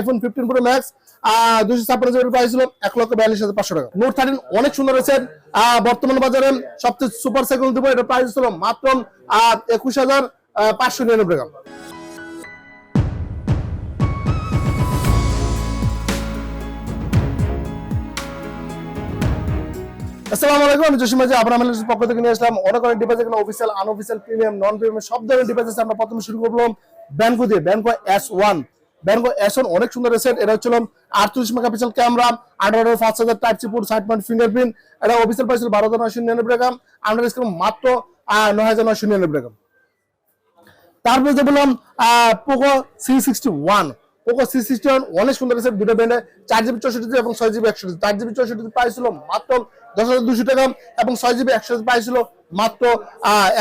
IPhone fifteen pro max দুশো ছাপ্পান্ন জিবির প্রাইস এক লক্ষ বিয়াল্লিশ হাজার পাঁচশো টাকা। নোট থার্টিন অনেক সুন্দর বর্তমান বাজারে সবচেয়ে সুপার সাইকেল প্রাইস মাত্র একুশ হাজার পাঁচশো নিরানব্বই টাকা। আসসালামু আলাইকুম, আমি মাঝি, আবার আমাদের পক্ষ থেকে নিয়ে আসলাম অনেক অনেক ডিভাইস এখানে official unofficial premium non premium সব ধরনের ডিভাইস আমরা প্রথমে শুরু করলাম ব্যানকো দিয়ে Benco S one Benco S one অনেক সুন্দর সেট এটা হচ্ছিল আটত্রিশ মেগাপিক্সেল ক্যামেরা আঠারো পাঁচ হাজার type C port side point fingerprint এটা অফিসিয়াল প্রাইস বারো হাজার নয়শো নিরানব্বই টাকা আন্ডার স্ক্রিন মাত্র নয় হাজার নয়শো নিরানব্বই টাকা। তারপরে যে বললাম Poco C sixty one Poco C sixty one অনেক সুন্দর আছে দুটো ব্যান্ডে চার জিবি চৌষট্টি এবং ছয় জিবি একশো চার জিবি চৌষট্টি প্রাইস মাত্র দশ হাজার দুশো টাকা এবং ছয় জিবি একশো প্রাইস ছিল মাত্র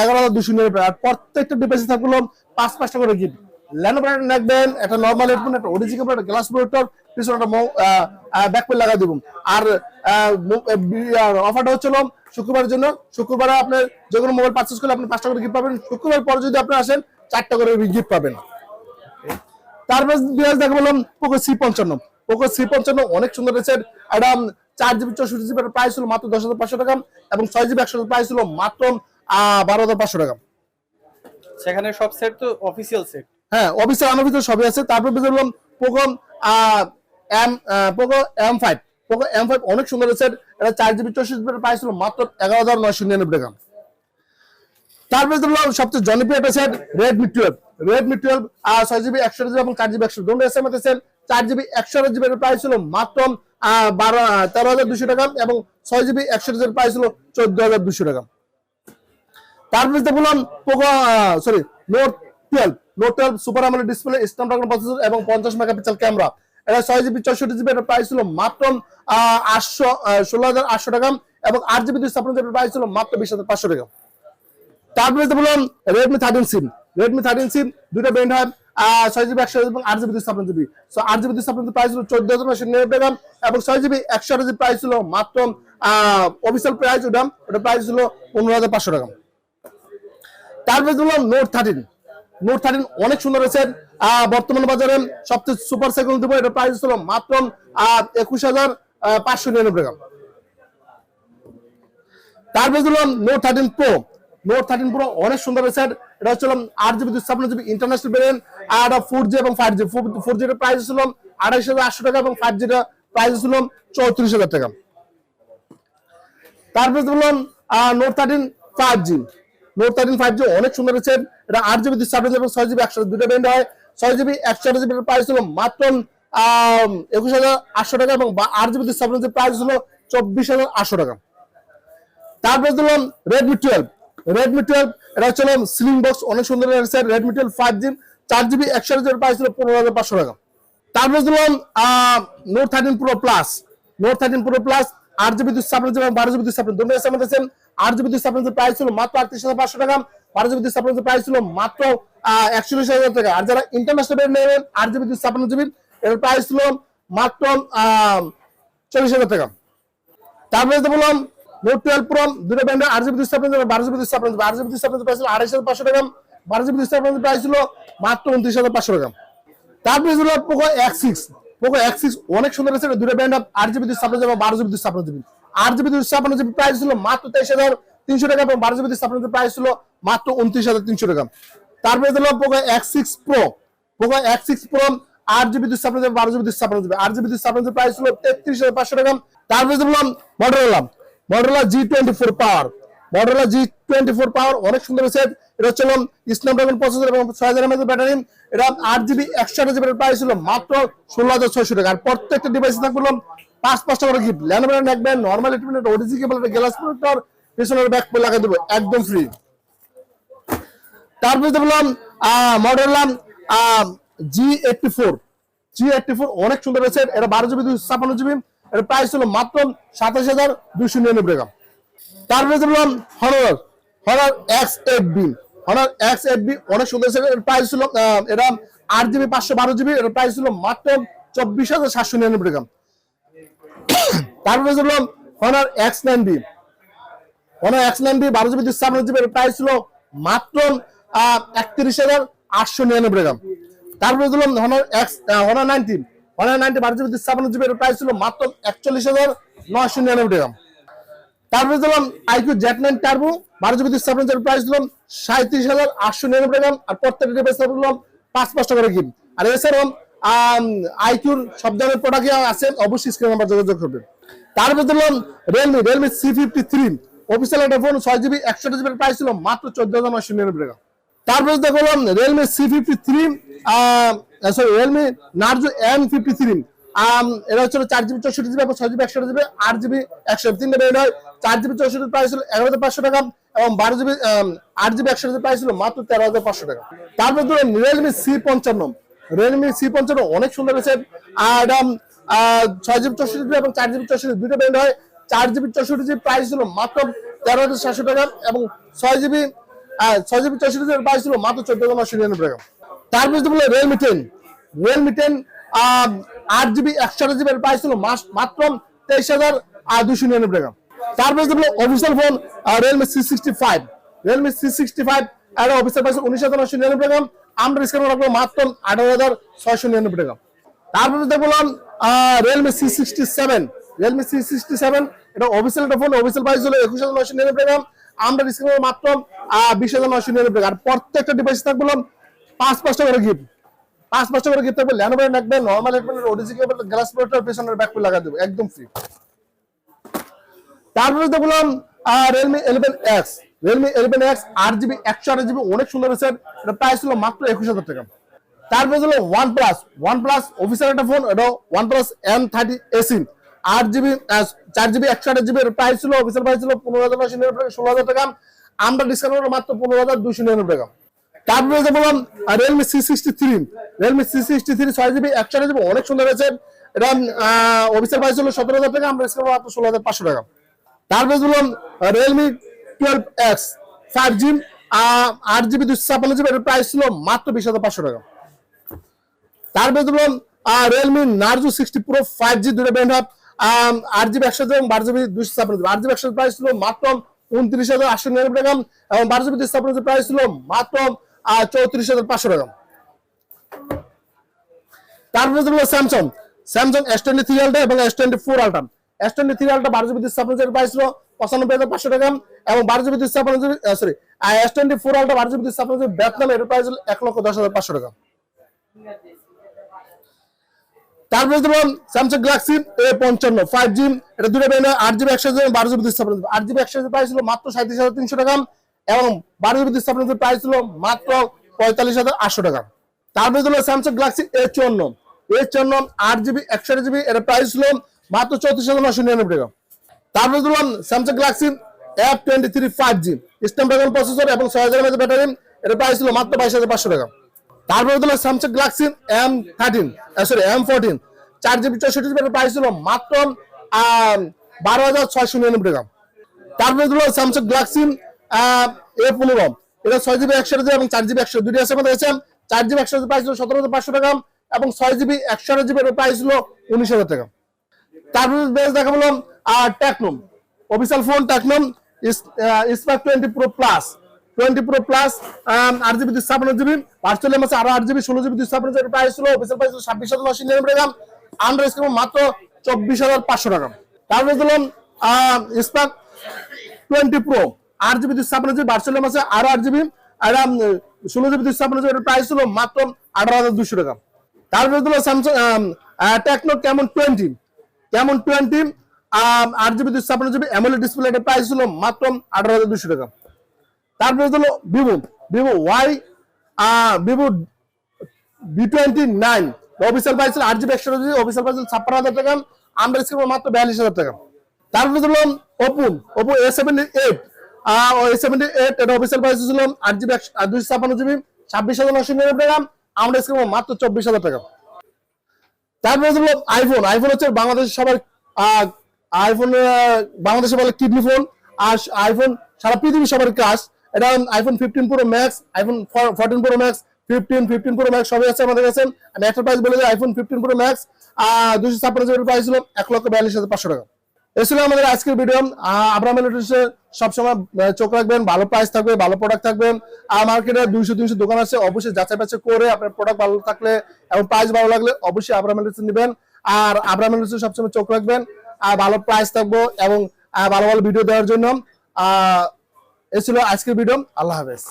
এগারো হাজার দুশো নিরানব্বই আর প্রত্যেকটা ডিভাইসে থাকল পাঁচ পাঁচটা করে গিফট ল্যানো ব্র্যান্ড রাখবেন একটা নর্মাল হেডফোন একটা ওডিজি কেবল একটা গ্লাস প্রোটেক্টর পিছনে একটা ব্যাকপেল লাগা দিব আর অফারটা হচ্ছিল শুক্রবারের জন্য। শুক্রবারে আপনার যে কোনো মোবাইল পারচেস করলে আপনি পাঁচটা করে গিফট পাবেন। শুক্রবার পরে যদি আপনি আসেন, চারটা করে গিফট পাবেন। তারপর ডিভাইস দেখা বললাম পোকো সি পঞ্চান্ন। পোকো সি পঞ্চান্ন অনেক সুন্দর রয়েছে এটা চার জিবি, চৌষট্টি জিবি প্রাইস ছিল মাত্র দশ হাজার পাঁচশো টাকা এবং ছয় জিবি একশো প্রাইস ছিল মাত্র বারো হাজার পাঁচশো টাকা। সেখানে সব সেট তো অফিসিয়াল সেট হ্যাঁ অফিসের আনঅফিসিয়াল সবই আছে। তারপর বেঁচে বললাম Poco M Poco M five Poco M five অনেক সুন্দর রয়েছে এটা চার জিবি চৌষট্টি প্রাইস ছিল মাত্র এগারো হাজার নয়শো নিরানব্বই টাকা। তারপরে দেখলাম সবচেয়ে জনপ্রিয় একটা set Redmi twelve Redmi twelve আর ছয় জিবি একশো জিবি এবং চার জিবি একশো দুটো এস এম সেট চার জিবি একশো জিবি প্রাইস ছিল মাত্র বারো তেরো হাজার দুশো টাকা এবং ছয় জিবি একশো জিবি প্রাইস ছিল চোদ্দ হাজার দুশো টাকা। তারপরে বললাম Poco sorry note twelve note twelve super আমলের ডিসপ্লে স্ন্যাপড্রাগন প্রসেসর এবং পঞ্চাশ মেগাপিক্সেল ক্যামেরা এটা ছয় জিবি চৌষট্টি জিবি এটা প্রাইস ছিল মাত্র আটশো ষোলো হাজার আটশো টাকা এবং আট জিবি দুই ছাপ্পান্ন জিবি প্রাইস ছিল মাত্র বিশ হাজার পাঁচশো টাকা। তারপরে বললাম রেডমি থার্টিন সিম রেডমি থার্টিন সিম দুটো ব্র্যান্ড হয় ছয় জিবি একশো এবং আট জিবি দুই ছাপ্পান্ন জিবি সো আট জিবি দুই ছাপ্পান্ন প্রাইস ছিল চোদ্দ হাজার নশো নিরানব্বই এবং ছয় জিবি একশো জিবি প্রাইস ছিল মাত্র অফিসিয়াল প্রাইস ওটা। ওটা প্রাইস ছিল পনেরো হাজার পাঁচশো টাকা। তারপরে দিলাম নোট থার্টিন নোট থার্টিন অনেক সুন্দর রয়েছে বর্তমান বাজারে সবচেয়ে সুপার সাইকেল দেবো এটা প্রাইস ছিল মাত্র একুশ হাজার পাঁচশো নিরানব্বই টাকা তারপরে দিলাম note thirteen pro note thirteen pro অনেক সুন্দর রয়েছে এটা হচ্ছে আট জিবি দুশো জিবি ইন্টারন্যাশনাল ভেরিয়েন্ট আর ফোর জি এবং ফাইভ জি ফোর জির প্রাইস ছিল আড়াইশ হাজার আটশো টাকা এবং ফাইভ জির প্রাইস ছিল চৌত্রিশ হাজার টাকা। তারপরে বললাম note thirteen five G note thirteen five G অনেক সুন্দর রয়েছে এটা আট জিবি দুশো ছাপ্পান্ন এবং ছয় জিবি একশো দুটো ব্যান্ড হয়। ছয় জিবি একশো জিবি প্রাইস ছিল মাত্র একুশ হাজার আটশো টাকা এবং আট জিবি দুশো ছাপ্পান্ন প্রাইস ছিল চব্বিশ হাজার আটশো টাকা। তারপরে দিলাম রেডমি টুয়েলভ রেডমি টুয়েলভ এটা হচ্ছে স্লিং বক্স অনেক সুন্দর রয়েছে রেডমি টুয়েলভ ফাইভ জি চার জিবি একশো জিবি প্রাইস ছিল পনেরো হাজার পাঁচশো টাকা। তারপরে দিলাম note thirteen pro plus note thirteen pro plus আট জিবি দুশো ছাপ্পান্ন জিবি বারো জিবি দুশো ছাপ্পান্ন দুটো এসে আমাদের আট জিবি দুশো ছাপ্পান্ন প্রাইস ছিল মাত্র আটত্রিশ হাজার পাঁচশো টাকা বারো জিবি ছাপ্পান্ন প্রাইস ছিল মাত্র একচল্লিশ হাজার টাকা। আর যারা ইন্টারন্যাশনাল ব্র্যান্ড নেবেন আট জিবি দুশো ছাপ্পান্ন জিবি, এর প্রাইস ছিল মাত্র চল্লিশ হাজার টাকা। তারপরে বললাম, নোট টুয়েলভ প্রো দুটো ব্র্যান্ডের আট জিবি দুশো ছাপ্পান্ন বারো জিবি দুশো ছাপ্পান্ন আট জিবি প্রাইস ছিল আড়াইশ হাজার পাঁচশো টাকা বারো জিবি ছাপ্পান্ন প্রাইস ছিল মাত্র উনত্রিশ হাজার পাঁচশো টাকা। তারপরে ছিল Poco X six Poco X six অনেক সুন্দর আছে দুটো ব্র্যান্ড আট জিবি দুশো ছাপ্পান্ন জিবি বারো GB GB. GB GB price ছিল মাত্র তেইশ হাজার তিনশো টাকা এবং বারো জিবি প্রাইস ছিল মাত্র উনত্রিশ হাজার তিনশো টাকা। তারপরে দিল Poco X six pro Poco X six pro আট জিবি বারো জিবি আট জিবি প্রাইস ছিল তেত্রিশ হাজার পাঁচশো টাকা। তারপরে মডেলা মডেলা জি টোয়েন্টি ফোর পাওয়ার মডেলা জি টোয়েন্টি ফোর পাওয়ার অনেক সুন্দর সেট এটা প্রসেসর এবং ছয় হাজার এমএচ ব্যাটারি এটা আট জিবি একশো আট জিবি প্রাইস ছিল মাত্র ষোলো হাজার ছয়শো টাকা। আর প্রত্যেকটা ডিভাইসে থাকবে হলো পাঁচ পাঁচটা করে গিফট ল্যান্ড brand একবেন normal equipment OTG cable glass protector পেছনের ব্যাক পে লাগাই দেবো একদম ফ্রি তারপরে দেখলাম মডেলাম G eighty four G eighty four অনেক সুন্দর রয়েছে এটা বারো জিবি দুশো ছাপ্পান্ন জিবি এর প্রাইস হলো মাত্র সাতাশ হাজার দুশো নিরানব্বই টাকা। তারপরে দেখলাম Honor Honor X F B Honor X F B অনেক সুন্দর রয়েছে এর প্রাইস হলো এটা আট জিবি পাঁচশো বারো জিবি এর প্রাইস হলো মাত্র চব্বিশ হাজার সাতশো নিরানব্বই টাকা। তারপরে দেখলাম Honor X nine B Honor X nine B বারো জিবি দুশো ছাপ্পান্ন জিবি এর প্রাইস ছিল মাত্র একত্রিশ হাজার আটশো নিরানব্বই টাকা। তারপরে দিলাম Honor X Honor nineteen one ninety বারো জিবি ছাপ্পান্ন জিবি এর প্রাইস ছিল মাত্র একচল্লিশ হাজার নয়শো নিরানব্বই টাকা। তারপরে দিলাম আইকিউ জেট নাইন টার্বো, বারো জিবি ছাপ্পান্ন জিবির প্রাইস দিলাম সাঁত্রিশ হাজার আটশো নিরানব্বই টাকা আর প্রত্যেকটা ডিভাইস দিলাম পাঁচ পাঁচ টাকা করে গিফট আর এছাড়াও আইকিউর সব ধরনের প্রোডাক্ট আছে, অবশ্যই স্ক্রিন নাম্বার যোগাযোগ করবেন। তারপর দিলাম Realme Realme C fifty three official একটা ফোন ছয় জিবি একশো জিবির প্রাইস মাত্র চোদ্দ হাজার নয়শো নিরানব্বই টাকা। তারপরে দেখলাম Realme C fifty three sorry Realme Narzo N fifty three এটা হচ্ছে চার জিবি চৌষট্টি জিবি ছয় জিবি একশো জিবি আট জিবি একশো তিনটে বেড হয়। চার জিবি চৌষট্টি প্রাইস ছিল এগারো হাজার পাঁচশো টাকা এবং বারো জিবি আট জিবি একশো জিবি প্রাইস ছিল মাত্র তেরো হাজার পাঁচশো টাকা। তারপর ধরুন রিয়েলমি সি পঞ্চান্ন রিয়েলমি সি পঞ্চান্ন অনেক সুন্দর হয়েছে আর এটা ছয় জিবি চৌষট্টি জিবি এবং চার জিবি চৌষট্টি দুটো ব্যান্ড হয়। চার জিবি চৌষট্টি জিবি প্রাইস ছিল মাত্র তেরো হাজার সাতশো টাকা এবং ছয় জিবি ছয় জিবি চৌষট্টি জিবি প্রাইস ছিল মাত্র চোদ্দ হাজার নশো নিরানব্বই টাকা। তারপর যদি বলে রিয়েলমি টেন রিয়েলমি টেন আট জিবি, একশো জিবি এর প্রাইস ছিল মাত্র তেইশ হাজার দুশো নিরানব্বই টাকা। তারপর যদি বলে official phone Realme C sixty five Realme C sixty five আর অফিসিয়াল প্রাইস উনিশ হাজার নশো নিরানব্বই টাকা। আমরা ডিসকাউন্ট রাখব মাত্র আঠারো হাজার ছয়শো নিরানব্বই টাকা। তারপরে বললাম Realme C sixty seven Realme C sixty seven এটা অফিসিয়াল ফোন অফিসিয়াল প্রাইস হলো একুশ হাজার নয়শো নিরানব্বই টাকা আমরা ডিসকাউন্ট মাত্র বিশ হাজার নয়শো নিরানব্বই আর প্রত্যেকটা ডিভাইস হলো পাঁচ পাঁচটা করে গিফট পাঁচ পাঁচটা করে গিফট থাকবে। ল্যানোভের রাখবে নর্মাল হেডফোনের ওডিজি কেবল গ্লাস প্রোটেক্টর পেছনের ব্যাক লাগা দেবো, একদম ফ্রি তারপরে তো বললাম Realme eleven X Realme eleven X আট জিবি একশো আট জিবি অনেক সুন্দর হয়েছে এটা প্রাইস ছিল মাত্র একুশ হাজার টাকা। তারপরে হলো OnePlus OnePlus official একটা ফোন এটা one plus M thirty AC আট জিবি চার জিবি একশো আট জিবি প্রাইস ছিল অফিসিয়াল প্রাইস ছিল পনেরো হাজার নশো নিরানব্বই, ষোলো হাজার টাকা। আমরা ডিসকাউন্ট মাত্র পনেরো হাজার দুশো নিরানব্বই টাকা। তারপরে যে বললাম Realme C sixty three Realme C sixty three ছয় জিবি একশো জিবি অনেক সুন্দর হয়েছে। এটা অফিসিয়াল প্রাইস হলো সতেরো হাজার টাকা, আমরা ডিসকাউন্ট মাত্র ষোলো হাজার পাঁচশো টাকা। তারপরে বললাম Realme twelve X five G আট জিবি দুশো ছাপ্পান্ন জিবি এটার প্রাইস ছিল মাত্র বিশ হাজার পাঁচশো টাকা। তারপরে ধরুন Realme Narzo sixty pro five G দুটো ব্র্যান্ড হাব আট জিবি একশো এবং বারো জিবি দুশো ছাপ্পান্ন জিবি আট জিবি একশো প্রাইস ছিল মাত্র উনত্রিশ হাজার আটশো নিরানব্বই টাকা এবং বারো জিবি দুশো ছাপ্পান্ন প্রাইস ছিল মাত্র চৌত্রিশ হাজার পাঁচশো টাকা। তারপরে হলো Samsung Samsung S twenty three ultra এবং S twenty four ultra S twenty three ultra বারো জিবি দুশো ছাপ্পান্ন প্রাইস ছিল পঁচানব্বই হাজার পাঁচশো টাকা এবং বারো জিবি দুশো ছাপ্পান্ন সরি এস টোয়েন্টি ফোর আলটা বারো জিবি দুশো ছাপ্পান্ন জিবি বেতনাম এর প্রাইস এক লক্ষ দশ হাজার পাঁচশো টাকা। তারপরে দেখলাম স্যামসাং গ্যালাক্সি এ পঞ্চান্ন ফাইভ জি এটা দুটো ব্র্যান্ড আট জিবি একশো বারো জিবি ছাপ্পান্ন আট জিবি একশো প্রাইস ছিল মাত্র সাঁত্রিশ হাজার তিনশো টাকা এবং বারো জিবি ছাপ্পান্ন প্রাইস ছিল মাত্র পঁয়তাল্লিশ হাজার আটশো টাকা। তারপরে দিল স্যামসাং গ্যালাক্সি এ চুয়ান্ন এ চুয়ান্ন, আট জিবি একশো জিবি এর প্রাইস ছিল মাত্র চৌত্রিশ হাজার নশো নিরানব্বই টাকা। তারপরে দিলাম Samsung Galaxy F twenty three five G Snapdragon processor এবং ছয় হাজার ব্যাটারি এর প্রাইস ছিল মাত্র বাইশ হাজার পাঁচশো টাকা। তারপরে দিল Samsung Galaxy M thirteen sorry M fourteen চার জিবি চৌষট্টি জিবি প্রাইস ছিল মাত্র বারো হাজার ছয়শো নিরানব্বই টাকা। তারপরে দিল স্যামসাং গ্যালাক্সি এ পনেরো। এটা ছয় জিবি একশো এবং চার জিবি একশো দুটি আছে আমাদের কাছে। চার জিবি একশো প্রাইস ছিল সতেরো হাজার পাঁচশো টাকা এবং ছয় জিবি একশো জিবি প্রাইস ছিল উনিশ হাজার টাকা। তারপরে বেশ দেখা বললাম আর Tecno official phone Tecno Spark twenty pro plus twenty pro plus আট জিবি দুশো ছাপ্পান্ন জিবি ভার্চুয়াল আছে আরও আট জিবি, ষোলো জিবি দুশো ছাপ্পান্ন জিবি প্রাইস ছিল অফিসিয়াল প্রাইস ছিল ছাব্বিশ হাজার নশো নিরানব্বই টাকা। আমরা স্ক্রিন মাত্র চব্বিশ হাজার পাঁচশো টাকা। তারপরে দিলাম স্পার্ক টোয়েন্টি প্রো, আট জিবি দুশো ছাপ্পান্ন জিবি ভার্চুয়াল আছে আরও আট জিবি, আর ষোলো জিবি দুশো ছাপ্পান্ন জিবি প্রাইস ছিল মাত্র আঠারো হাজার দুশো টাকা। তারপরে দিল Samsung Tecno Camon twenty Camon twenty আট জিবি দুশো ছাপ্পান্ন জিবি অ্যামোলেড ডিসপ্লে প্রাইস ছিল মাত্র আঠারো হাজার দুশো টাকা। তারপরে হলো Vivo Vivo Y Vivo V twenty nine official price আট জিবি একশো অফিসিয়াল প্রাইস ছাপ্পান্ন হাজার টাকা আমরা স্ক্রিন মাত্র বিয়াল্লিশ হাজার টাকা। তারপরে হলো Oppo Oppo A seventy eight A seventy eight এটা অফিসিয়াল প্রাইস ছিল আট জিবি দুশো ছাপ্পান্ন জিবি ছাব্বিশ হাজার নশো নিরানব্বই টাকা আমরা স্ক্রিন মাত্র চব্বিশ হাজার টাকা। তারপরে হলো আইফোন আইফোন হচ্ছে বাংলাদেশের সবার আইফোন বাংলাদেশে বলে কিডনি ফোন, আর আইফোন সারা পৃথিবী সবার কাজ এটা iPhone fifteen pro max iPhone fourteen pro max fifteen fifteen pro max সবই আছে আমাদের কাছে। আমি একটা প্রাইস বলে দিই আইফোন ফিফটিন প্রো ম্যাক্স দুশো ছাপ্পান্ন জিবির প্রাইস ছিল এক লক্ষ বিয়াল্লিশ হাজার পাঁচশো টাকা। এছাড়া আমাদের আজকের ভিডিও আব্রাহাম ইলেকট্রিক্সে সবসময় চোখ রাখবেন, ভালো প্রাইস থাকবে, ভালো প্রোডাক্ট থাকবে। আর মার্কেটে দুইশো, তিনশো দোকান আছে, অবশ্যই যাচাই বাছাই করে আপনার প্রোডাক্ট ভালো থাকলে এবং প্রাইস ভালো লাগলে অবশ্যই আব্রাহাম ইলেকট্রিক্স নেবেন। আর আব্রাহাম ইলেকট্রিক্সে সবসময় চোখ রাখবেন। আর ভালো প্রাইস থাকব এবং ভালো ভালো ভিডিও দেওয়ার জন্য। এ ছিল আজকের ভিডিও। আল্লাহ হাফেজ।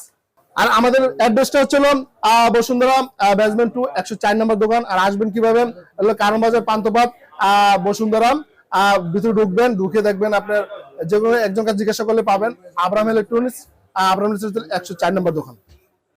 আর আমাদের অ্যাড্রেসটা হচ্ছে হলো, আহ, বসুন্ধরা বেসমেন্ট টু একশো চার নম্বর দোকান। আর আসবেন কীভাবে? কারণ বাজার পান্তপাত বসুন্ধরা। ভিতরে ঢুকবেন ঢুকে দেখবেন আপনার যে কোনো একজন কাছে জিজ্ঞাসা করলে পাবেন। আব্রাহাম ইলেকট্রনিক্স ইলেকট্রনিক্স একশো চার নম্বর দোকান।